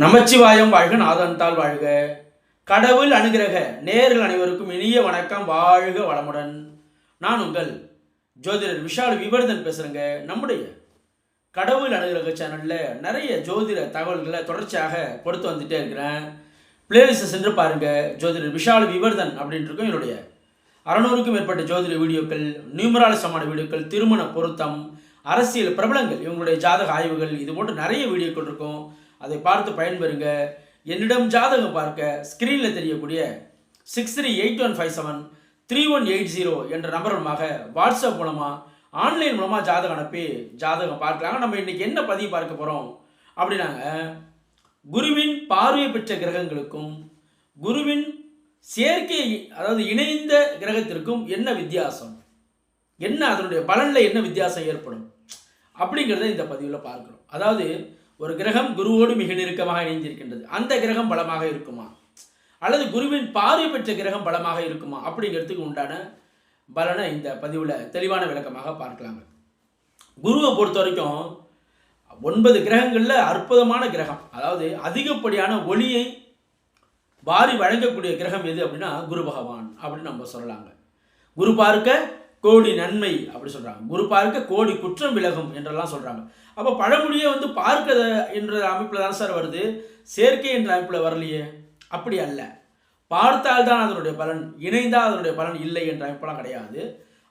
நமச்சிவாயம் வாழ்க நாதன்தால் வாழ்க. கடவுள் அனுகிரக நேர்கள் அனைவருக்கும் இனிய வணக்கம் வாழ்க வளமுடன். நான் உங்கள் ஜோதிடர் விஷால் விவர்தன் பேசுகிறேங்க நம்முடைய கடவுள் அனுகிரக சேனலில் நிறைய ஜோதிட தகவல்களை தொடர்ச்சியாக கொடுத்து வந்துட்டே இருக்கிறேன். பிளேலிஸ்ட்டை சென்று பாருங்கள் ஜோதிடர் விஷால் விவர்தன் அப்படின்ட்டு இருக்கும் என்னுடைய அறநூறுக்கும் மேற்பட்ட ஜோதிட வீடியோக்கள் நியூமராலிசமான வீடியோக்கள் திருமண பொருத்தம் அரசியல் பிரபலங்கள் இவங்களுடைய ஜாதக ஆய்வுகள் இது போன்ற நிறைய வீடியோக்கள் இருக்கும். அதை பார்த்து பயன்பெறுங்க. என்னிடம் ஜாதகம் பார்க்க ஸ்க்ரீனில் தெரியக்கூடிய six three eight one five seven three one eight zero என்ற நம்பர் மூலமாக வாட்ஸ்அப் மூலமாக ஆன்லைன் மூலமாக ஜாதகம் அனுப்பி ஜாதகம் பார்க்கலாங்க. நம்ம இன்றைக்கி என்ன பதிவு பார்க்க போகிறோம் அப்படின்னாங்க குருவின் பார்வை பெற்ற கிரகங்களுக்கும் குருவின் சேர்க்கை அதாவது இணைந்த கிரகத்திற்கும் என்ன வித்தியாசம்? என்ன அதனுடைய பலனில் என்ன வித்தியாசம் ஏற்படும்? அப்படிங்கிறத இந்த பதிவில் பார்க்குறோம். அதாவது ஒரு கிரகம் குருவோடு மிக நெருக்கமாக இணைந்திருக்கின்றது. அந்த கிரகம் பலமாக இருக்குமா? அல்லது குருவின் பார்வை பெற்ற கிரகம் பலமாக இருக்குமா? அப்படிங்கிறதுக்கு உண்டான பலனை இந்த பதிவில் தெளிவான விளக்கமாக பார்க்கலாங்க. குருவை பொறுத்த வரைக்கும் ஒன்பது கிரகங்களில் அற்புதமான கிரகம் அதாவது அதிகப்படியான ஒளியை வாரி வழங்கக்கூடிய கிரகம் எது அப்படின்னா குரு பகவான் அப்படின்னு நம்ம சொல்லலாங்க. குரு பார்க்க கோடி நன்மை அப்படி சொல்கிறாங்க குரு பார்க்க கோடி குற்றம் விலகும் என்றெல்லாம் சொல்கிறாங்க அப்போ பழமொழியே வந்து பார்க்க என்ற அமைப்பில் தான் சார் வருது? சேர்க்கை என்ற அமைப்பில் வரலையே. அப்படி அல்ல. பார்த்தால்தான் அதனுடைய பலன் இணைந்தால் அதனுடைய பலன் இல்லை என்ற அமைப்பெல்லாம் கிடையாது.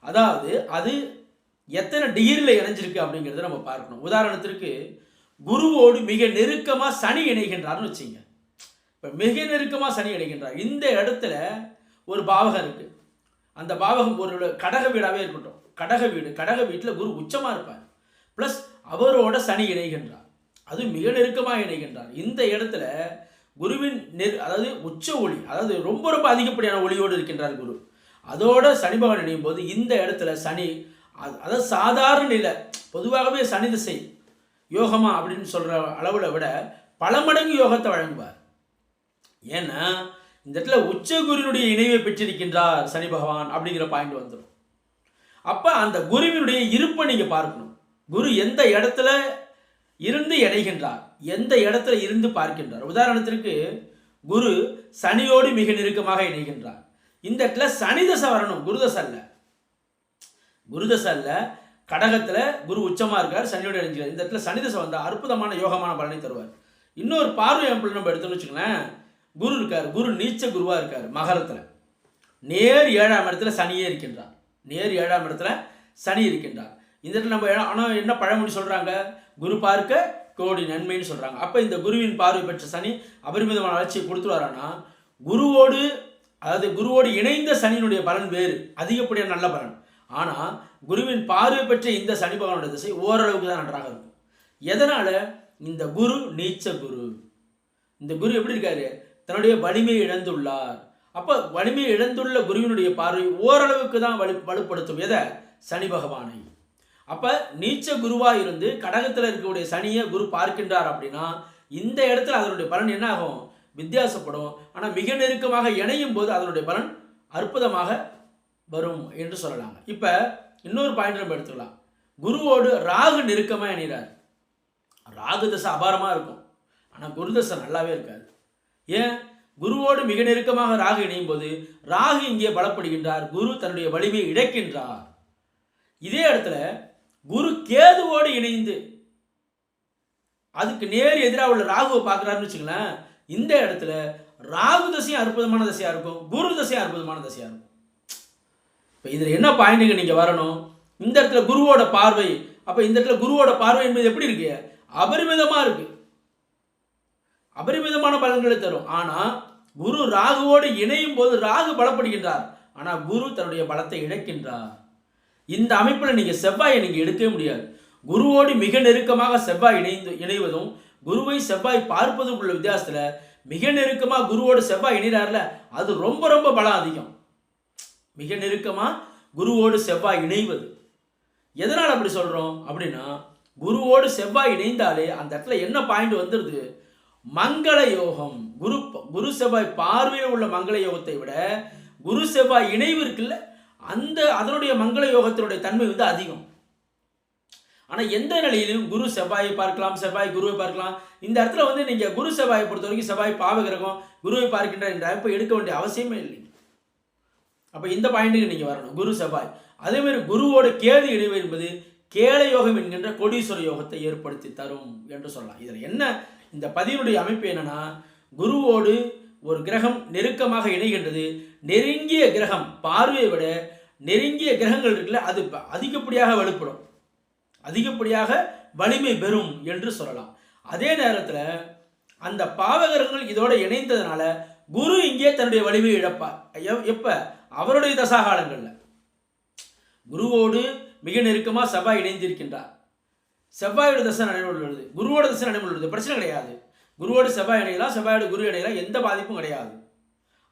அதாவது அது எத்தனை டிகிரியில் இணைஞ்சிருக்கு அப்படிங்கிறத நம்ம பார்க்கணும். உதாரணத்திற்கு குருவோடு மிக நெருக்கமாக சனி இணைகின்றார்னு வச்சுங்க. இப்போ மிக நெருக்கமாக சனி இணைகின்றார். இந்த இடத்துல ஒரு பாவகம் இருக்குது அந்த பாவகம் ஒரு கடக வீடாகவே இருக்கட்டும். கடக வீடு கடக வீட்டில் குரு உச்சமாக இருப்பார். ப்ளஸ் அவரோட சனி இணைகின்றார். அது மிக நெருக்கமாக இணைகின்றார். இந்த இடத்துல குருவின் நெர் அதாவது உச்ச ஒளி அதாவது ரொம்ப ரொம்ப அதிகப்படியான ஒளியோடு இருக்கின்றார் குரு. அதோட சனி பகவான் இணையும் போது இந்த இடத்துல சனி அது- அதாவது சாதாரண நிலை பொதுவாகவே சனி திசை யோகமா அப்படின்னு சொல்கிற அளவில் விட பல மடங்கு யோகத்தை வழங்குவார். ஏன்னா இந்த இடத்துல உச்ச குருவினுடைய இணைவை பெற்றிருக்கின்றார் சனி பகவான் அப்படிங்கிற பாயிண்ட் வந்துடும். அப்போ அந்த குருவினுடைய இருப்பை நீங்கள் பார்க்கணும். குரு எந்த இடத்துல இருந்து இணைகின்றார்? எந்த இடத்துல இருந்து பார்க்கின்றார்? உதாரணத்திற்கு குரு சனியோடு மிக நெருக்கமாக இணைகின்றார். இந்த இடத்துல சனிதசை வரணும் குருதசை அல்ல. குருதசை அல்ல. கடகத்தில் குரு உச்சமாக இருக்கார் சனியோடு இணைஞ்சிருக்கார். இந்த இடத்துல சனிதசை வந்தால் அற்புதமான யோகமான பலனை தருவார். இன்னொரு பார்வை எம்பிள் நம்ம எடுத்தோம்னு வச்சுக்கோங்களேன். குரு இருக்கார். குரு நீச்ச குருவாக இருக்கார். மகரத்தில். நேர் ஏழாம் இடத்துல சனியே இருக்கின்றார். நேர் ஏழாம் இடத்துல சனி இருக்கின்றார். இந்த இடத்துல நம்ம ஆனால் என்ன பழமொழி சொல்கிறாங்க குரு பார்க்க கோடி நன்மைன்னு சொல்கிறாங்க அப்போ இந்த குருவின் பார்வை பெற்ற சனி அபரிமிதமான வளர்ச்சியை கொடுத்துருவாரானா குருவோடு அதாவது குருவோடு இணைந்த சனியினுடைய பலன் வேறு. அதிகப்படியான நல்ல பலன். ஆனால் குருவின் பார்வை பெற்ற இந்த சனி பகவானுடைய திசை ஓரளவுக்கு தான் நன்றாக இருக்கும். எதனால்? இந்த குரு நீச்ச குரு. இந்த குரு எப்படி இருக்காரு? தன்னுடைய வலிமையை இழந்துள்ளார். அப்போ வலிமையை இழந்துள்ள குருவினுடைய பார்வை ஓரளவுக்கு தான் வலு வலுப்படுத்தும். எதை? சனி பகவானை. அப்போ நீச்ச குருவாக இருந்து கடகத்தில் இருக்கக்கூடிய சனியை குரு பார்க்கின்றார் அப்படின்னா இந்த இடத்துல அதனுடைய பலன் என்ன ஆகும்? வித்தியாசப்படும். ஆனால் மிக நெருக்கமாக இணையும் போது அதனுடைய பலன் அற்புதமாக வரும் என்று சொல்லலாங்க. இப்போ இன்னொரு பாயிண்ட் நம்ம எடுத்துக்கலாம். குருவோடு ராகு நெருக்கமாக இணைகிறார். ராகு தசை அபாரமாக இருக்கும். ஆனால் குரு தசை நல்லாவே இருக்காது. ஏன்? குருவோடு மிக நெருக்கமாக ராகு இணையும் போது ராகு இங்கே பலப்படுகின்றார் குரு தன்னுடைய வலிமையை இழக்கின்றார். இதே இடத்துல குரு கேதுவோடு இணைந்து அதுக்கு நேர் எதிராக உள்ள ராகுவை பார்க்குறாருன்னு வச்சுங்களேன் இந்த இடத்துல ராகு தசையும் அற்புதமான தசையாக இருக்கும் குரு தசையும் அற்புதமான தசையாக இருக்கும். இப்போ இதில் என்ன பாயிண்ட்டுங்க நீங்கள் வரணும்? இந்த இடத்துல குருவோட பார்வை அப்போ இந்த இடத்துல குருவோட பார்வை என்பது எப்படி இருக்கு? அபரிமிதமாக இருக்குது அபரிமிதமான பலன்களை தரும். ஆனால் குரு ராகுவோடு இணையும் போது ராகு பலப்படுகின்றார். ஆனால் குரு தன்னுடைய பலத்தை இழக்கின்றார். இந்த அமைப்பில் நீங்கள் செவ்வாயை நீங்கள் எடுக்கவே முடியாது. குருவோடு மிக நெருக்கமாக செவ்வாய் இணைந்து இணைவதும் குருவை செவ்வாய் பார்ப்பதும் உள்ள வித்தியாசத்தில் மிக நெருக்கமாக குருவோடு செவ்வாய் இணைகிறார்ல அது ரொம்ப ரொம்ப பலம் அதிகம். மிக நெருக்கமாக குருவோடு செவ்வாய் இணைவது. எதனால் அப்படி சொல்கிறோம் அப்படின்னா குருவோடு செவ்வாய் இணைந்தாலே அந்த இடத்துல என்ன பாயிண்ட் வந்துடுது மங்கள யோகம். குரு குரு செவ்வாய் பார்வையில் உள்ள மங்கள யோகத்தை விட குரு செவ்வாய் இணைவு இருக்குல்ல அந்த அதனுடைய மங்கள யோகத்தினுடைய தன்மை வந்து அதிகம். ஆனால் எந்த நிலையிலும் குரு செவ்வாயை பார்க்கலாம் செவ்வாய் குருவை பார்க்கலாம். இந்த இடத்துல வந்து நீங்கள் குரு செவ்வாயை பொறுத்த வரைக்கும் செவ்வாய் பாவகிரகம் குருவை பார்க்கின்ற என்ற அமைப்பை எடுக்க வேண்டிய அவசியமே இல்லை. அப்போ இந்த பாயிண்ட்டுக்கு நீங்கள் வரணும் குரு செவ்வாய். அதேமாதிரி குருவோட கேது இணைவு என்பது கேள யோகம் என்கின்ற கொடீஸ்வர யோகத்தை ஏற்படுத்தி தரும் என்று சொல்லலாம். இதில் என்ன இந்த பதிவினுடைய அமைப்பு என்னன்னா குருவோடு ஒரு கிரகம் நெருக்கமாக இணைகின்றது. நெருங்கிய கிரகம் பார்வையை விட நெருங்கிய கிரகங்கள் இருக்குல்ல அது அதிகப்படியாக வலுப்படும். அதிகப்படியாக வலிமை பெறும் என்று சொல்லலாம். அதே நேரத்தில் அந்த பாவகரங்கள் இதோடு இணைந்ததுனால குரு இங்கே தன்னுடைய வலிமையை இழப்பார். எவ்- எப்ப? அவருடைய தசாகாலங்களில். குருவோடு மிக நெருக்கமாக சபா இணைந்திருக்கின்றார். செவ்வாயோட தசை நடைமுறை குருவோட தசை நடைமுறை பிரச்சனை கிடையாது. குருவோடு செவ்வாய் இணையலாம் செவ்வாயோட குரு இணையலாம் எந்த பாதிப்பும் கிடையாது.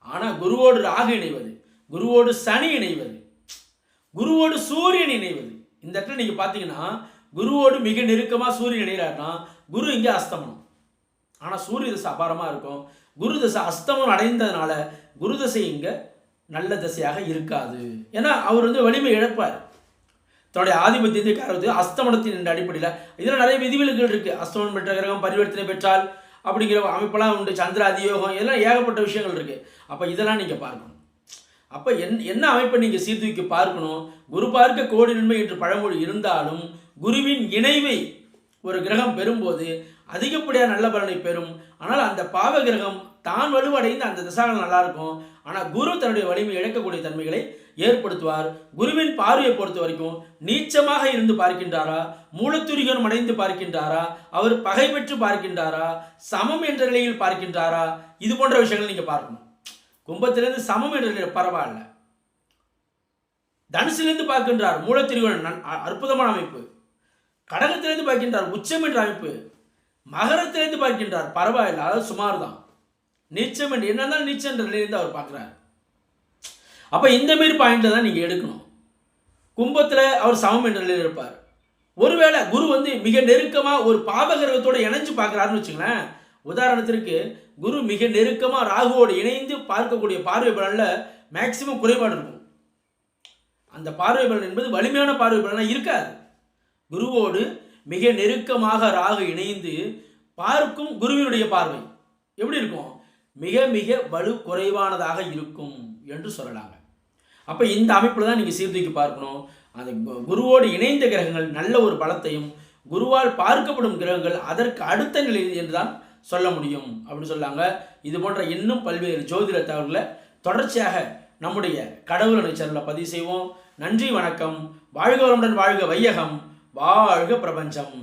ஆனால் குருவோடு ராகு இணைவது குருவோடு சனி இணைவது குருவோடு சூரியன் இணைவது இந்த இடத்துல நீங்கள் பார்த்தீங்கன்னா குருவோடு மிக நெருக்கமாக சூரியன் இணைகிறாருன்னா குரு இங்கே அஸ்தமனம். ஆனால் சூரிய தசை அபாரமாக இருக்கும். குரு தசை அஸ்தமனம் அடைந்ததுனால குரு தசை இங்கே நல்ல தசையாக இருக்காது. ஏன்னா அவர் வந்து வலிமை இழப்பார். தன்னுடைய ஆதிபத்தியத்தை காரவது அஸ்தமனத்தின் என்ற அடிப்படையில். இதில் நிறைய விதிவிலக்குகள் இருக்குது அஸ்தமனம் பெற்ற கிரகம் பரிவர்த்தனை பெற்றால் அப்படிங்கிற அமைப்பெல்லாம் உண்டு. சந்திர அதியோகம் இதெல்லாம் ஏகப்பட்ட விஷயங்கள் இருக்குது அப்போ இதெல்லாம் நீங்கள் பார்க்கணும். அப்போ என் என்ன அமைப்பை நீங்கள் சீர்தூக்கி பார்க்கணும்? குரு பார்க்க கோடி நன்மை என்று பழமொழி இருந்தாலும் குருவின் இணைவை ஒரு கிரகம் பெறும்போது அதிகப்படியாக நல்ல பலனை பெறும். ஆனால் அந்த பாவ கிரகம் தான் வலுவடைந்து அந்த திசாகள் நல்லா இருக்கும். ஆனால் குரு தன்னுடைய வலிமை இழக்கக்கூடிய தன்மைகளை ஏற்படுத்துவார். குருவின் பார்வையை பொறுத்த வரைக்கும் நீச்சமாக இருந்து பார்க்கின்றாரா? மூலத்துரிகன் அடைந்து பார்க்கின்றாரா? அவர் பகை பெற்று பார்க்கின்றாரா? சமம் என்ற நிலையில் பார்க்கின்றாரா? இது போன்ற விஷயங்கள் நீங்கள் பார்க்கணும். கும்பத்திலிருந்து சமம் என்ற நிலையில் பரவாயில்ல. தனுசிலிருந்து பார்க்கின்றார் மூலத்திரிகோணம் நன்- அ- அற்புதமான அமைப்பு. கடகத்திலிருந்து பார்க்கின்றார் உச்சம் என்ற அமைப்பு. மகரத்திலிருந்து பார்க்கின்றார். பரவாயில்லை அதாவது சுமார் தான் நீச்சம் என்று என்னதான் நீச்சம் என்ற நிலையிலிருந்து அவர் பார்க்குறாரு. அப்போ இந்த மாரி தான் நீங்கள் எடுக்கணும். கும்பத்தில் அவர் சமம் என்ற நிலையில் இருப்பார். ஒருவேளை குரு வந்து மிக நெருக்கமாக ஒரு பாபகிரகத்தோட இணைஞ்சு பார்க்குறாருன்னு வச்சுங்களேன் உதாரணத்திற்கு குரு மிக நெருக்கமாக ராகுவோடு இணைந்து பார்க்கக்கூடிய பார்வை பலனில் மேக்சிமம் குறைபாடு இருக்கும். அந்த பார்வை பலன் என்பது வலிமையான பார்வை பலனாக இருக்காது. குருவோடு மிக நெருக்கமாக ராகு இணைந்து பார்க்கும் குருவினுடைய பார்வை எப்படி இருக்கும்? மிக மிக வலு குறைவானதாக இருக்கும் என்று சொல்லலாங்க அப்போ இந்த அமைப்பில் தான் நீங்கள் சீர்தூக்கி பார்க்கணும். அந்த குருவோடு இணைந்த கிரகங்கள் நல்ல ஒரு பலத்தையும் குருவால் பார்க்கப்படும் கிரகங்கள் அதற்கு அடுத்த நிலையில் என்று தான் சொல்ல முடியும் அப்படின்னு சொல்லாங்க. இது போன்ற இன்னும் பல்வேறு ஜோதிட தகவல்களை தொடர்ச்சியாக நம்முடைய கடவுள் சேனலில் பதிவு செய்வோம். நன்றி வணக்கம். வாழ்க வளமுடன் வாழ்க வையகம். வாழ்க பிரபஞ்சம்.